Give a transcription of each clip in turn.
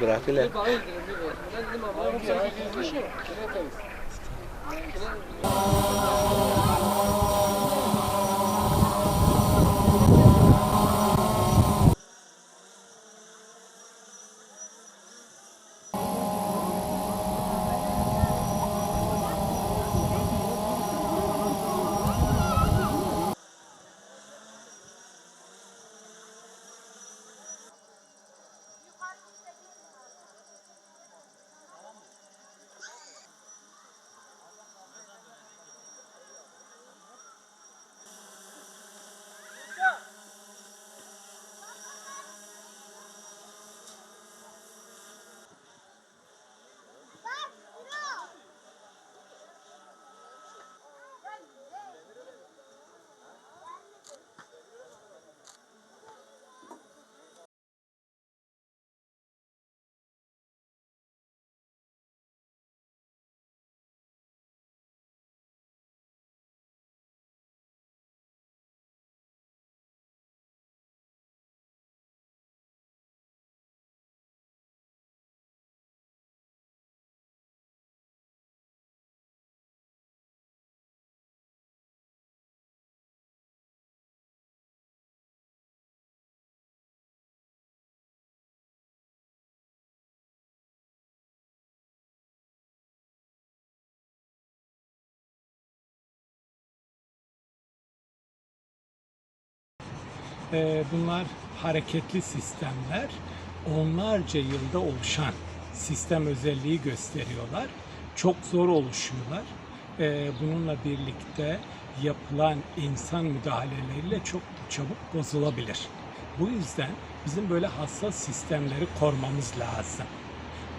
Bırakılar. Ee, bunlar hareketli sistemler. Onlarca yılda oluşan sistem özelliği gösteriyorlar. Çok zor oluşuyorlar. Ee, bununla birlikte yapılan insan müdahaleleriyle çok çabuk bozulabilir. Bu yüzden bizim böyle hassas sistemleri korumamız lazım.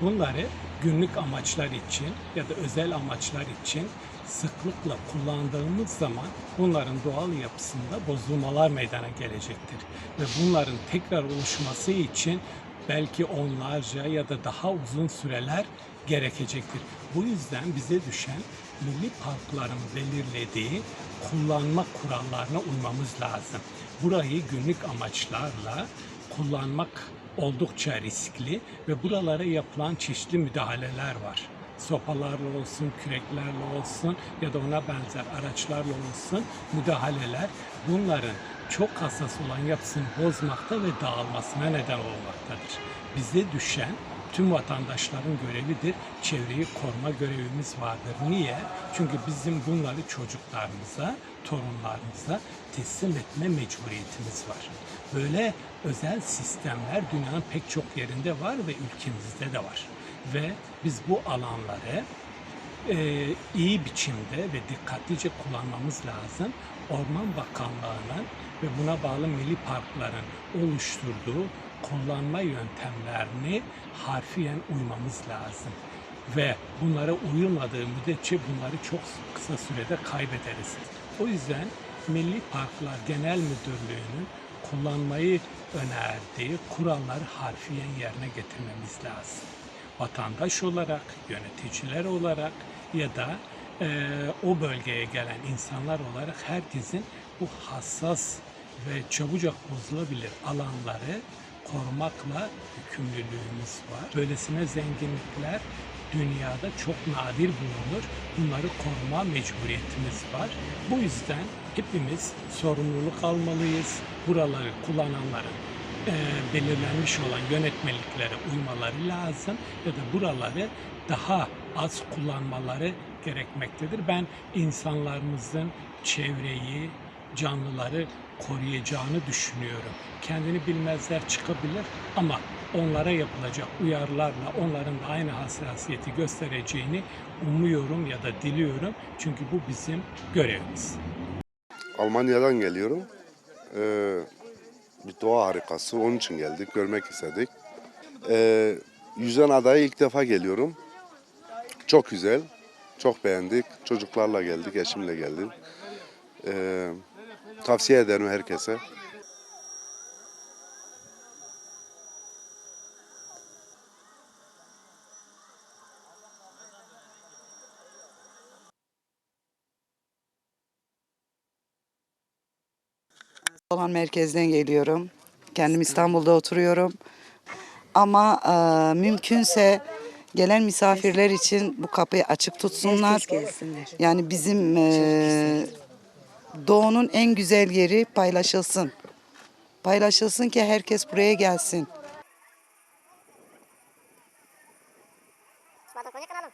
Bunları günlük amaçlar için ya da özel amaçlar için sıklıkla kullandığımız zaman bunların doğal yapısında bozulmalar meydana gelecektir. Ve bunların tekrar oluşması için belki onlarca ya da daha uzun süreler gerekecektir. Bu yüzden bize düşen milli parkların belirlediği kullanma kurallarına uymamız lazım. Burayı günlük amaçlarla kullanmak oldukça riskli ve buralara yapılan çeşitli müdahaleler var. Sopalarla olsun, küreklerle olsun ya da ona benzer araçlarla olsun müdahaleler bunların çok hassas olan yapısını bozmakta ve dağılmasına neden olmaktadır. Bize düşen tüm vatandaşların görevidir. Çevreyi koruma görevimiz vardır. Niye? Çünkü bizim bunları çocuklarımıza, torunlarımıza teslim etme mecburiyetimiz var. Böyle özel sistemler dünyanın pek çok yerinde var ve ülkemizde de var. Ve biz bu alanları e, iyi biçimde ve dikkatlice kullanmamız lazım. Orman Bakanlığı'nın ve buna bağlı milli parkların oluşturduğu kullanma yöntemlerini harfiyen uymamız lazım. Ve bunlara uyulmadığı müddetçe bunları çok kısa sürede kaybederiz. O yüzden Milli Parklar Genel Müdürlüğü'nün kullanmayı önerdiği kuralları harfiyen yerine getirmemiz lazım vatandaş olarak, yöneticiler olarak ya da eee, o bölgeye gelen insanlar olarak herkesin bu hassas ve çabucak bozulabilir alanları korumakla yükümlülüğümüz var. Böylesine zenginlikler dünyada çok nadir bulunur. Bunları koruma mecburiyetimiz var. Bu yüzden hepimiz sorumluluk almalıyız. Buraları kullananların e, belirlenmiş olan yönetmeliklere uymaları lazım ya da buraları daha az kullanmaları gerekmektedir. Ben insanlarımızın çevreyi, canlıları koruyacağını düşünüyorum. Kendini bilmezler çıkabilir ama onlara yapılacak uyarılarla onların da aynı hassasiyeti göstereceğini umuyorum ya da diliyorum. Çünkü bu bizim görevimiz. Almanya'dan geliyorum. Ee, bir doğa harikası. Onun için geldik. Görmek istedik. Ee, Yüzen Adaya ilk defa geliyorum. Çok güzel. Çok beğendik. Çocuklarla geldik. Eşimle geldim. Ee, tavsiye ederim herkese. Olan merkezden geliyorum. Kendim İstanbul'da oturuyorum. Ama e, mümkünse gelen misafirler için bu kapıyı açık tutsunlar. Yani bizim e, doğunun en güzel yeri paylaşılsın. Paylaşılsın ki herkes buraya gelsin. Bakın kanalım.